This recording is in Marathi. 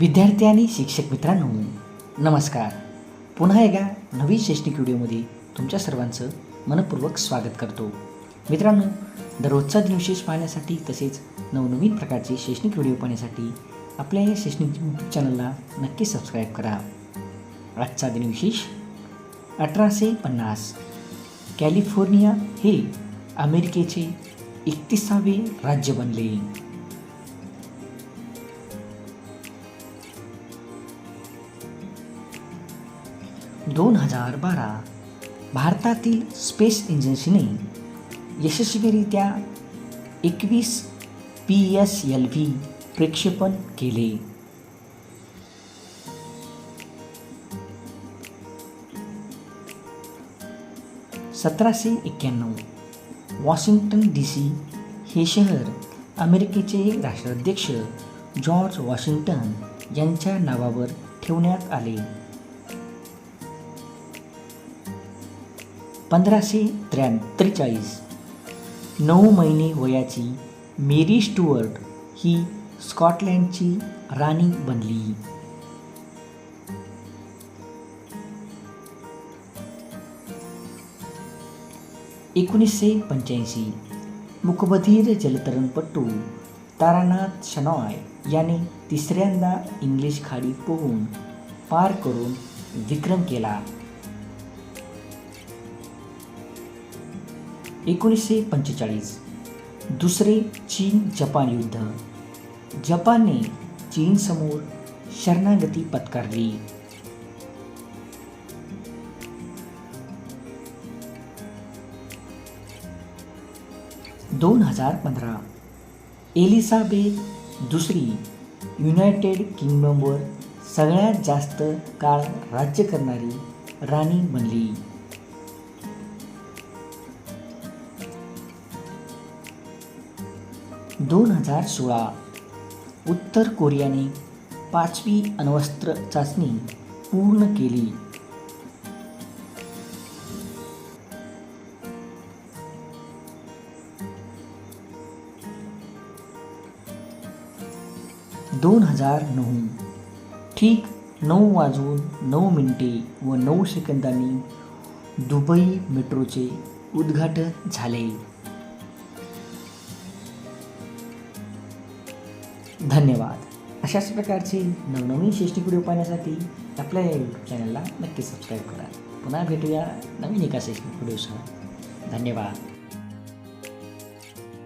विद्यार्थी आणि शिक्षक मित्रांनो नमस्कार. पुन्हा एका नवीन शैक्षणिक व्हिडिओमध्ये तुमच्या सर्वांचं मनपूर्वक स्वागत करतो. मित्रांनो दररोजचा दिनविशेष पाहण्यासाठी तसेच नवनवीन प्रकारचे शैक्षणिक व्हिडिओ पाहण्यासाठी आपल्या या शैक्षणिक यूट्यूब चॅनलला नक्की सबस्क्राईब करा. आजचा दिनविशेष अठराशे पन्नास. कॅलिफोर्निया हे अमेरिकेचे एकतीसावे राज्य बनले. दोन हज़ार बारा भारतातील स्पेस एजन्सीने यशस्वीरित्या एकवीस पी एस एल व्ही प्रक्षेपण केले. सतराशे एक्क्याण्णव वॉशिंग्टन डी सी हे शहर अमेरिकेचे राष्ट्राध्यक्ष जॉर्ज वॉशिंग्टन यांच्या नावावर ठेवण्यात आले. पंधराशे त्र्याण् त्रेचाळीस नऊ महिने वयाची मेरी स्टुअर्ट ही स्कॉटलँडची राणी बनली. एकोणीसशे पंच्याऐंशी. मुकबधीर जलतरणपटू तारानाथ शनॉय याने तिसऱ्यांदा इंग्लिश खाडी पोहून पार करून विक्रम केला. एकोणीसशे पंचेचाळीस. दुसरे चीन जपान युद्ध. जपानने चीनसमोर शरणागती पत्करली. दोन हजार पंधरा. एलिझाबेथ दुसरी युनायटेड किंगडमवर सगळ्यात जास्त काळ राज्य करणारी राणी बनली. दोन हजार सोळा. उत्तर कोरियाने पाचवी अण्वस्त्र चाचणी पूर्ण केली. दोन हजार नऊ. ठीक नऊ वाजून नऊ मिनिटे व नऊ सेकंदांनी दुबई मेट्रोचे उद्घाटन झाले. धन्यवाद. अशाच प्रकारचे नवनवीन शैक्षणिक व्हिडिओ पाहण्यासाठी आपल्या यूट्यूब चॅनलला नक्की सबस्क्राईब करा. पुन्हा भेटूया नवीन एका शैक्षणिक व्हिडिओसह. धन्यवाद.